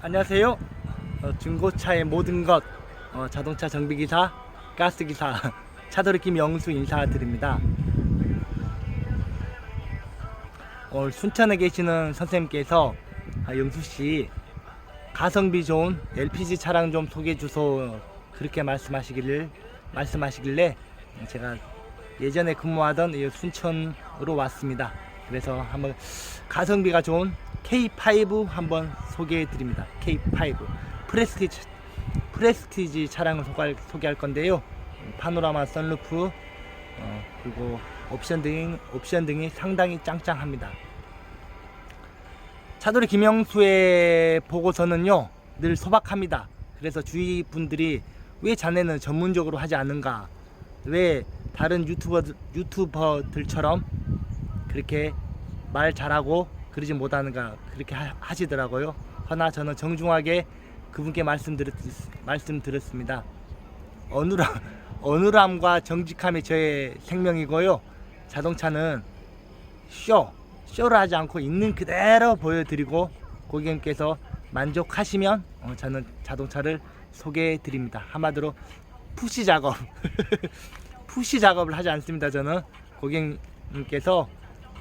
안녕하세요. 어, 중고차의 모든 것 어, 자동차 정비기사, 가스기사 차돌이 김영수 인사드립니다. 오늘 순천에 계시는 선생님께서 아, 영수 씨 가성비 좋은 LPG 차량 좀 소개해 주소 그렇게 말씀하시기를 말씀하시길래 제가 예전에 근무하던 이 순천으로 왔습니다. 그래서 한번 가성비가 좋은 K5 한번 소개해 드립니다. K5 프레스티지 프레스티지 차량을 소개할, 소개할 건데요. 파노라마 선루프 어, 그리고 옵션 등 옵션 등이 상당히 짱짱합니다. 차돌이 김영수의 보고서는요 늘 소박합니다. 그래서 주위 분들이 왜 자네는 전문적으로 하지 않는가? 왜 다른 유튜버 유튜버들처럼 그렇게 말 잘하고 그러지 못하는가 그렇게 하, 하시더라고요. 허나 저는 정중하게 그분께 말씀드렸 말씀드렸습니다. 어눌함 어눌함과 정직함이 저의 생명이고요. 자동차는 쇼 쇼를 하지 않고 있는 그대로 보여드리고 고객님께서 만족하시면 어, 저는 자동차를 소개해 드립니다. 한마디로 푸시 작업 푸시 작업을 하지 않습니다. 저는 고객님께서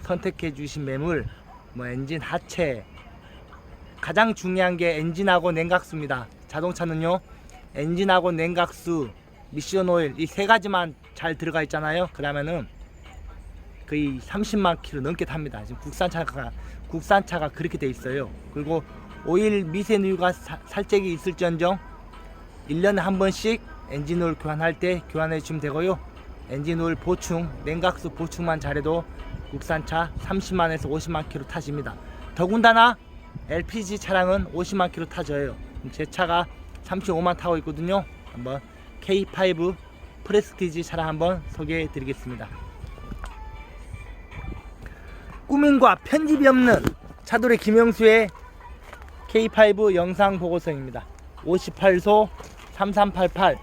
선택해 주신 매물 뭐 엔진 하체 가장 중요한 게 엔진하고 냉각수입니다. 자동차는요 엔진하고 냉각수 미션 오일 이 세 가지만 잘 들어가 있잖아요. 그러면은 거의 30만 킬로 넘게 탑니다. 지금 국산차가 국산차가 그렇게 돼 있어요. 그리고 오일 미세누유가 사- 살짝이 있을지언정 1년에 한 번씩 엔진 오일 교환할 때 교환해 주시면 되고요. 엔진 오일 보충, 냉각수 보충만 잘해도 국산차 30만에서 50만 킬로 타집니다. 더군다나 LPG 차량은 50만 킬로 타져요. 제 차가 35만 타고 있거든요. 한번 K5 프레스티지 차량 한번 소개해 드리겠습니다. 꾸민과 편집이 없는 차돌의 김영수의 K5 영상 보고서입니다. 58소 3388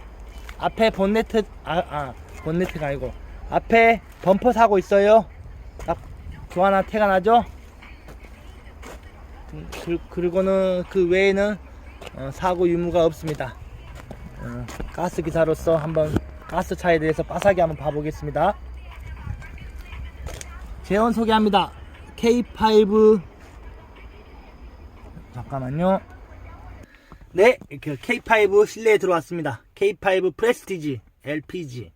앞에 본네트 아, 아 본네트가 아니고 앞에 범퍼 사고 있어요. 딱 교환한 태가 나죠? 음, 그, 그리고는 그 외에는 어, 사고 유무가 없습니다. 어, 가스 기사로서 한번 가스 차에 대해서 빠삭이 한번 봐보겠습니다. 재원 소개합니다. K5 잠깐만요. 네, 그 K5 실내에 들어왔습니다. K5 프레스티지 LPG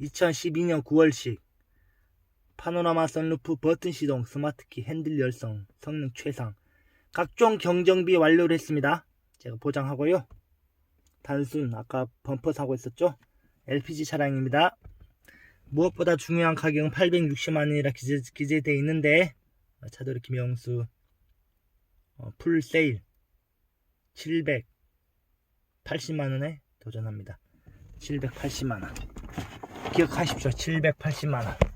2012년 9월식 파노라마 선루프 버튼 시동 스마트키 핸들 열성 성능 최상 각종 경정비 완료를 했습니다. 제가 보장하고요. 단순 아까 범퍼 사고 있었죠? LPG 차량입니다. 무엇보다 중요한 가격은 860만 원이라 기재, 기재되어 있는데 어, 차돌이 김영수 어, 풀 세일 780만 원에 도전합니다. 780만 원. 기억하십시오. 780만 원.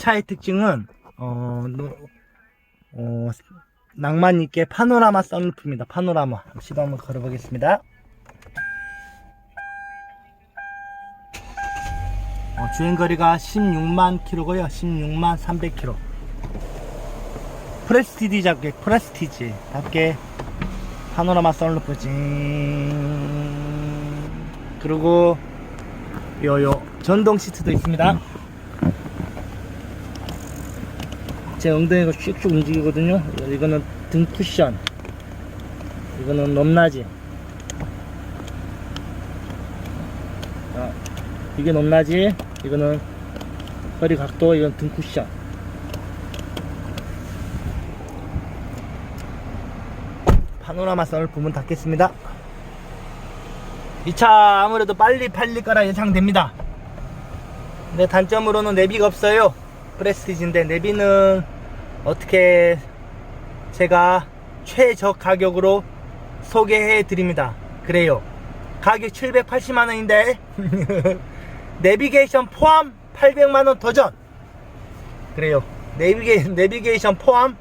차의 특징은 어, 노- 어, 낭만 있게 파노라마 선루프입니다. 파노라마. 시도 한번 걸어보겠습니다. 어, 주행거리가 16만 킬로고요. 16만 300 킬로. 프레스티지 잡게 프레스티지 답게 파노라마 선루프 찡 그리고 요요 전동 시트도 있습니다. 제 엉덩이가 슉슉 움직이거든요. 이거는 등 쿠션. 이거는 넘나지. 아, 이게 넘나지. 이거는 허리 각도. 이건 등 쿠션. 파노라마 선을 부문 닫겠습니다. 이 차 아무래도 빨리 팔릴 거라 예상됩니다. 근데 단점으로는 내비가 없어요. 프레스티지인데 내비는 어떻게 제가 최저 가격으로 소개해 드립니다. 그래요. 가격 780만 원인데 내비게이션 포함 800만 원 도전. 그래요. 내비게 내비게이션 포함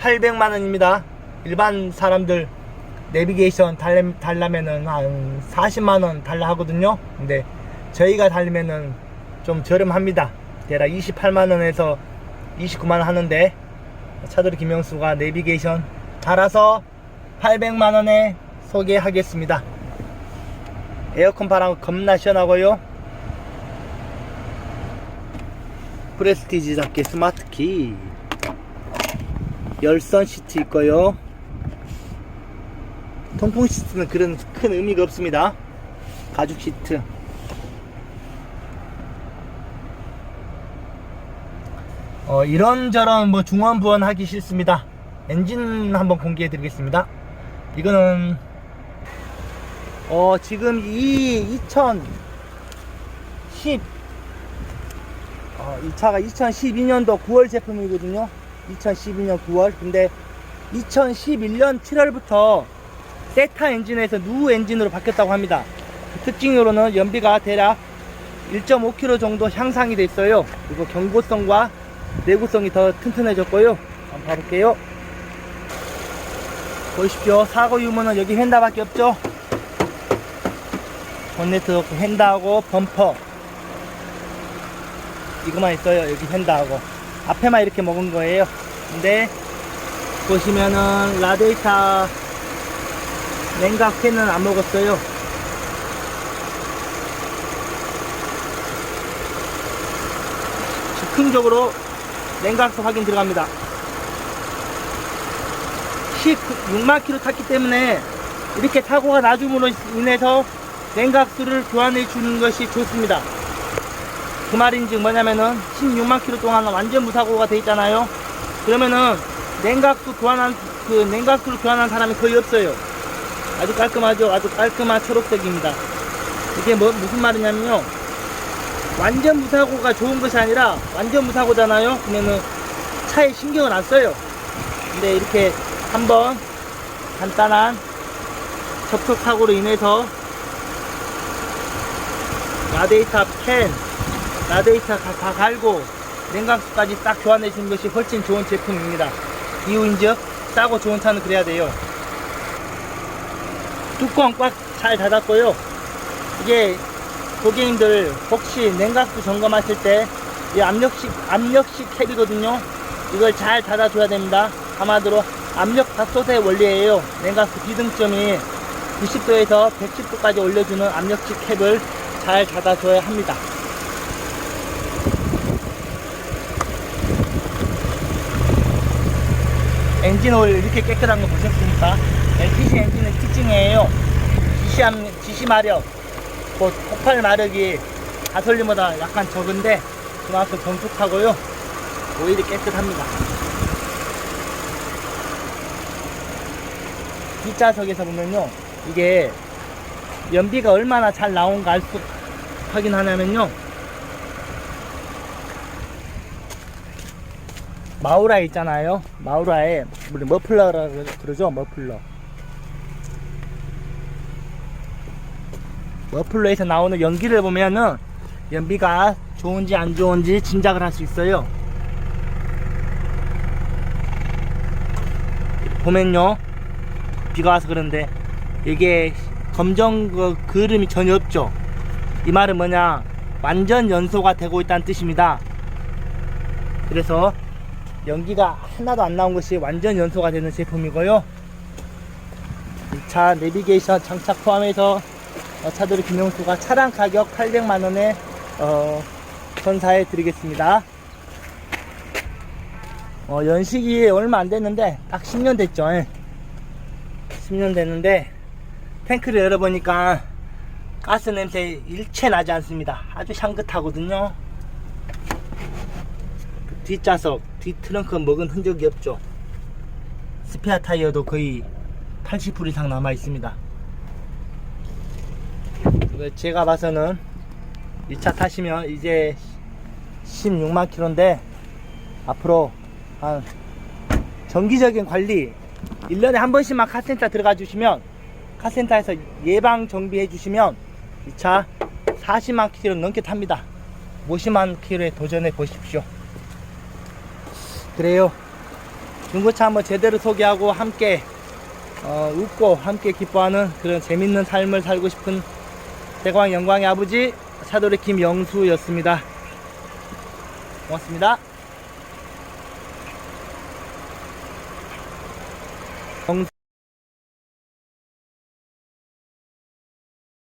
800만 원입니다. 일반 사람들 내비게이션 달라면은 한 40만 원 달라 하거든요. 근데 저희가 달리면은 좀 저렴합니다. 대략 28만 원에서 29만 원 하는데 차돌이 김영수가 내비게이션 달아서 800만원에 소개하겠습니다. 에어컨 바람 겁나 시원하고요. 프레스티지 잡기 스마트 키 열선 시트 있고요. 통풍 시트는 그런 큰 의미가 없습니다. 가죽 시트. 어, 이런저런 뭐 중원 부원 하기 싫습니다. 엔진 한번 공개해 드리겠습니다. 이거는 어, 지금 이 2010 어, 이 차가 2012년도 9월 제품이거든요. 2012년 9월. 근데 2011년 7월부터 세타 엔진에서 누 엔진으로 바뀌었다고 합니다. 그 특징으로는 연비가 대략 1.5km 정도 향상이 됐어요. 그리고 경고성과 내구성이 더 튼튼해졌고요. 한번 봐볼게요. 보십시오. 사고 유무는 여기 휀다밖에 없죠. 본네트 없고 휀다하고 범퍼 이거만 있어요. 여기 휀다하고 앞에만 이렇게 먹은 거예요. 근데 보시면은 라데이터 냉각 팬은 안 먹었어요. 즉흥적으로 냉각수 확인 들어갑니다. 16만 킬로 탔기 때문에 이렇게 사고가 나줌으로 인해서 냉각수를 교환해 주는 것이 좋습니다. 그 말인즉 뭐냐면은 16만 킬로 동안 완전 무사고가 돼 있잖아요. 그러면은 냉각수 교환한 그 냉각수를 교환한 사람이 거의 없어요. 아주 깔끔하죠. 아주 깔끔한 초록색입니다. 이게 뭐 무슨 말이냐면요. 완전 무사고가 좋은 것이 아니라 완전 무사고잖아요. 그러면은 차에 신경을 안 써요. 근데 이렇게 한번 간단한 접촉 사고로 인해서 라데이터 펜, 라데이터 다, 다 갈고 냉각수까지 딱 교환해 주는 것이 훨씬 좋은 제품입니다. 이유인즉 싸고 좋은 차는 그래야 돼요. 뚜껑 꽉 잘 닫았고요. 이게 고객님들 혹시 냉각수 점검하실 때 이 압력식 압력식 캡이거든요. 이걸 잘 닫아줘야 됩니다. 아마도 압력 밥솥의 원리예요. 냉각수 비등점이 90도에서 110도까지 올려주는 압력식 캡을 잘 닫아줘야 합니다. 엔진 오일 이렇게 깨끗한 거 보셨습니까? LPG 엔진의 특징이에요. 지시 마력, 곧 폭발 마력이 가솔린보다 약간 적은데 그만큼 정숙하고요. 오일이 깨끗합니다. 뒷좌석에서 보면요. 이게 연비가 얼마나 잘 나온가 알 수 확인하냐면요. 마우라 있잖아요. 마우라에 우리 머플러라 그러죠. 머플러. 머플러에서 나오는 연기를 보면은 연비가 좋은지 안 좋은지 짐작을 할 수 있어요. 보면요. 비가 와서 그런데 이게 검정 그 그름이 전혀 없죠. 이 말은 뭐냐? 완전 연소가 되고 있다는 뜻입니다. 그래서 연기가 하나도 안 나온 것이 완전 연소가 되는 제품이고요. 이 차 내비게이션 장착 포함해서 어, 차돌이 김영수가 차량 가격 800만원에 어, 전사해 드리겠습니다. 어, 연식이 얼마 안 됐는데 딱 10년 됐죠. 예. 10년 됐는데 탱크를 열어보니까 가스 냄새 일체 나지 않습니다. 아주 향긋하거든요. 그 뒷좌석, 뒷 트렁크 먹은 흔적이 없죠. 스페어 타이어도 거의 80% 이상 남아 있습니다. 이거 제가 봐서는 이 차 타시면 이제 16만 킬로인데 앞으로 한 정기적인 관리 1년에 한 번씩만 카센터 들어가 주시면 카센터에서 예방 정비해 주시면 이 차 40만 킬로 넘게 탑니다. 50만 킬로에 도전해 보십시오. 그래요. 중고차 한번 제대로 소개하고 함께 어, 웃고 함께 기뻐하는 그런 재밌는 삶을 살고 싶은 대광 영광의 아버지 차돌의 김영수였습니다. 고맙습니다